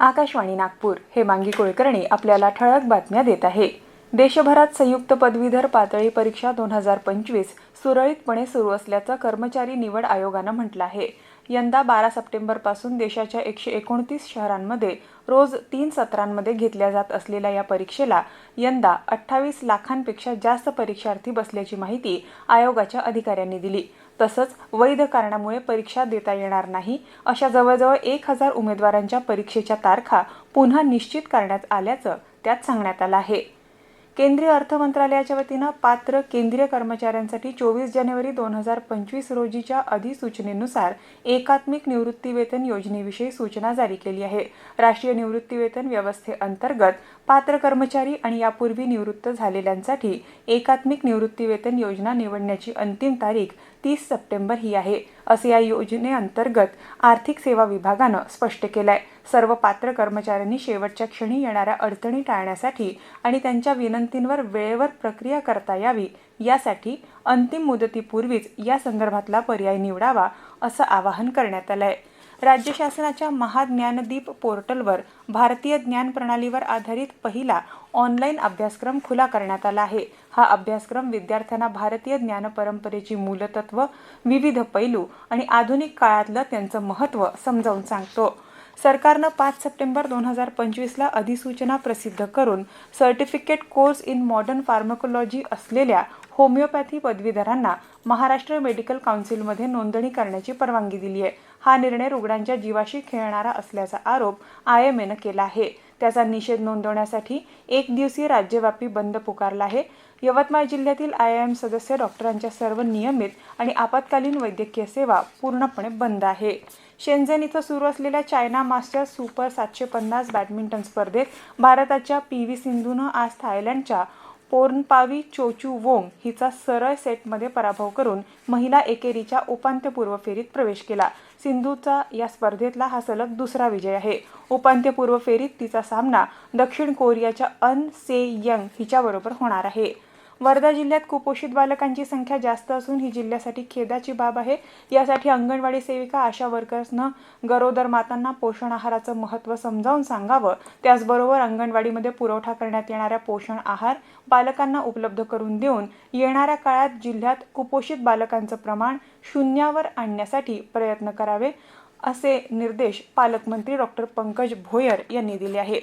आकाशवाणी नागपूर हे मांगी कुलकर्णी आपल्याला ठळक बातम्या देत आहे. देशभरात संयुक्त पदवीधर पातळी परीक्षा दोन हजार पंचवीस सुरळीतपणे सुरू असल्याचं कर्मचारी निवड आयोगानं म्हटलं आहे. यंदा बारा सप्टेंबरपासून देशाच्या एकशे एकोणतीस शहरांमध्ये रोज तीन सत्रांमध्ये घेतल्या जात असलेल्या या परीक्षेला यंदा अठ्ठावीस लाखांपेक्षा जास्त परीक्षार्थी बसल्याची माहिती आयोगाच्या अधिकाऱ्यांनी दिली. तसंच वैध कारणामुळे परीक्षा देता येणार नाही. अशा जवळजवळ एक हजार उमेदवारांच्या परीक्षेच्या तारखा पुन्हा निश्चित करण्यात आल्याचं त्यात सांगण्यात आलं आहे. केंद्रीय अर्थ मंत्रालयाच्या वतीनं पात्र केंद्रीय कर्मचाऱ्यांसाठी चोवीस जानेवारी दोन हजार पंचवीस रोजीच्या अधिसूचनेनुसार एकात्मिक निवृत्तीवेतन योजनेविषयी सूचना जारी केली आहे. राष्ट्रीय निवृत्तीवेतन व्यवस्थेअंतर्गत पात्र कर्मचारी आणि यापूर्वी निवृत्त झालेल्यांसाठी एकात्मिक निवृत्तीवेतन योजना निवडण्याची अंतिम तारीख तीस सप्टेंबर ही आहे. असे या योजनेअंतर्गत आर्थिक सेवा विभागानं स्पष्ट केलं आहे सर्व पात्र कर्मचाऱ्यांनी शेवटच्या क्षणी येणाऱ्या अडचणी टाळण्यासाठी आणि त्यांच्या विनंतींवर वेळेवर प्रक्रिया करता यावी यासाठी अंतिम मुदतीपूर्वीच या संदर्भातला पर्याय निवडावा असं आवाहन करण्यात आलंय. राज्य शासनाच्या महाज्ञानदीप पोर्टलवर भारतीय ज्ञान प्रणालीवर आधारित पहिला ऑनलाईन अभ्यासक्रम खुला करण्यात आला आहे. हा अभ्यासक्रम विद्यार्थ्यांना भारतीय ज्ञान परंपरेची मूलतत्व विविध पैलू आणि आधुनिक काळातलं त्यांचं महत्त्व समजावून सांगतो. सरकारनं पाच सप्टेंबर दोन हजार पंचवीसला अधिसूचना प्रसिद्ध करून certificate course in modern pharmacology असलेल्या होमिओपॅथी पदवीधरांना महाराष्ट्र मेडिकल काउन्सिलमध्ये नोंदणी करण्याची परवानगी दिली आहे. हा निर्णय रुग्णांच्या जीवाशी खेळणारा असल्याचा आरोप आय एम एनं केला आहे. त्याचा निषेध नोंदवण्यासाठी एक दिवसीय राज्यव्यापी बंद पुकारला आहे. यवतमाळ जिल्ह्यातील आय एम सदस्य डॉक्टरांच्या सर्व नियमित आणि आपत्कालीन वैद्यकीय सेवा पूर्णपणे बंद आहे. शेंझेन इथं सुरू असलेल्या चायना मास्टर्स सुपर सातशे पन्नास बॅडमिंटन स्पर्धेत भारताच्या पी व्ही सिंधूनं आज थायलंडच्या पोर्नपावी चोचू वोंग हिचा सरळ सेटमध्ये पराभव करून महिला एकेरीच्या उपांत्यपूर्व फेरीत प्रवेश केला. सिंधूचा या स्पर्धेतला हा सलग दुसरा विजय आहे. उपांत्यपूर्व फेरीत तिचा सामना दक्षिण कोरियाच्या अन से यंग हिच्याबरोबर होणार आहे. वर्धा जिल्ह्यात कुपोषित बालकांची संख्या जास्त असून ही जिल्ह्यासाठी खेदाची बाब आहे. यासाठी अंगणवाडी सेविका आशा वर्कर्सनं गरोदर मातांना पोषण आहाराचं महत्त्व समजावून सांगावं. त्याचबरोबर अंगणवाडीमध्ये पुरवठा करण्यात येणाऱ्या पोषण आहार बालकांना उपलब्ध करून देऊन येणाऱ्या काळात जिल्ह्यात कुपोषित बालकांचं प्रमाण शून्यावर आणण्यासाठी प्रयत्न करावे असे निर्देश पालकमंत्री डॉक्टर पंकज भोयर यांनी दिले आहेत.